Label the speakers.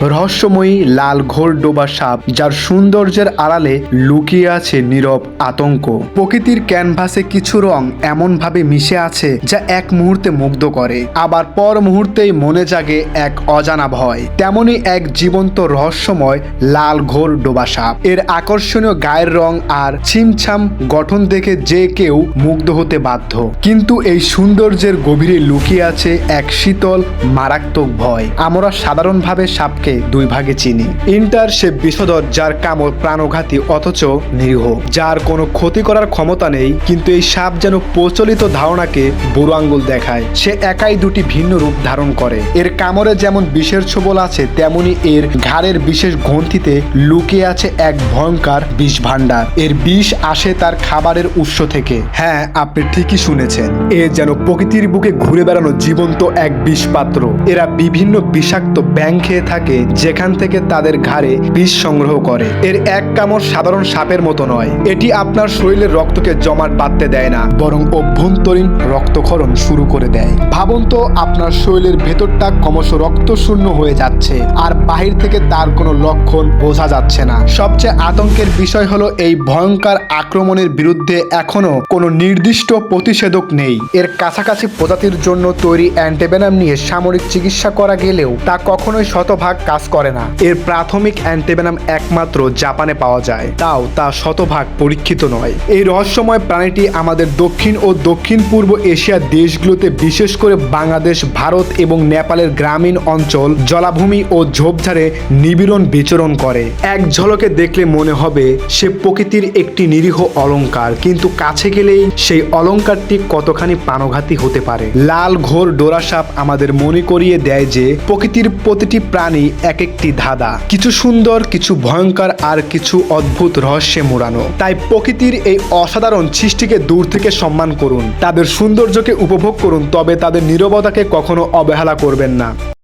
Speaker 1: রহস্যময়ী লাল ঘোর ডোবা সাপ, যার সৌন্দর্যের আড়ালে লুকিয়ে আছে নীরব আতঙ্ক। প্রকৃতির ক্যানভাসে কিছু রং এমনভাবে মিশে আছে যা এক মুহূর্তে মুগ্ধ করে। আবার পর মুহূর্তেই মনে জাগে এক অজানা ভয়। তেমনি এক জীবন্ত রহস্যময় লাল ঘোর ডোবা সাপ। এর আকর্ষণীয় গায়ের রং আর ছিমছাম গঠন দেখে যে কেউ মুগ্ধ হতে বাধ্য। কিন্তু এই সৌন্দর্যের গভীরে লুকিয়ে আছে এক শীতল, মারাত্মক ভয়। আমরা সাধারণভাবে সাপকে দুই ভাগে চিনি। ইন্টার সে বিষধর যার কামড় প্রাণঘাতী অথচ নিরীহ। যার কোনো ক্ষতি করার ক্ষমতা নেই, কিন্তু এই সাপ যেন প্রচলিত ধারণাকে বুড়ো আঙ্গুল দেখায়। সে একাই দুটি ভিন্ন রূপ ধারণ করে। এর কামড়ে যেমন বিষের ছোবল আছে, তেমনি এর ঘাড়ের বিশেষ গ্রন্থিতে লুকিয়ে আছে এক ভয়ঙ্কর বিষ ভাণ্ডার এর বিষ আসে তার খাবারের উৎস থেকে। হ্যাঁ আপনি ঠিকই শুনেছেন। এ যেন প্রকৃতির বুকে ঘুরে বেড়ানো জীবন্ত এক বিষপাত্র। এরা বিভিন্ন বিষাক্ত ব্যাং খেয়ে থাকে যেখান থেকে তাদের ঘাড়ে বিষ সংগ্রহ করে। এর এক কামড় সাধারণ সাপের মতো নয়। এটি আপনার শরীরের রক্তকে জমাট বাঁধতে দেয় না, বরং অভ্যন্তরীণ রক্তক্ষরণ শুরু করে দেয়। ভাবুন তো, আপনার শরীরের ভেতরটা ক্রমশ রক্ত শূন্য হয়ে যাচ্ছে, আর বাহির থেকে তার কোনো লক্ষণ বোঝা যাচ্ছে না। সবচেয়ে আতঙ্কের বিষয় হলো এই ভয়ঙ্কর আক্রমণের বিরুদ্ধে এখনও কোনো নির্দিষ্ট প্রতিষেধক নেই। এর কাছাকাছি প্রজাতির জন্য তৈরি অ্যান্টিভেনাম নিয়ে সামরিক চিকিৎসা করা গেলেও তা কখনোই শতভাগ কাজ করে না। এর প্রাথমিক অ্যান্টিভেনাম একমাত্র জাপানে পাওয়া যায়। তাও তা শতভাগ পরীক্ষিত নয়। এই রহস্যময় প্রাণীটি আমাদের দক্ষিণ ও দক্ষিণ পূর্ব এশিয়ার দেশগুলোতে বিশেষ করে বাংলাদেশ, ভারত এবং নেপালের গ্রামীণ অঞ্চল, জলাভূমি ও ঝোপঝাড়ে নিবিড়ন বিচরণ করে। এক ঝলকে দেখলে মনে হবে সে প্রকৃতির একটি নিরীহ অলঙ্কার, কিন্তু কাছে গেলেই সেই অলঙ্কারটি কতখানি প্রাণঘাতী হতে পারে? লাল ঘোর ডোরাসাপ আমাদের মনে করিয়ে দেয় যে, প্রকৃতির প্রতিটি প্রাণী এক একটি ধাঁধা। কিছু সুন্দর, কিছু ভয়ঙ্কর আর কিছু অদ্ভুত রহস্যে মোড়ানো। তাই প্রকৃতির এই অসাধারণ সৃষ্টিকে দূর থেকে সম্মান করুন। তাদের সৌন্দর্যকে উপভোগ করুন, তবে তাদের নিরবতাকে কখনো অবহেলা করবেন না।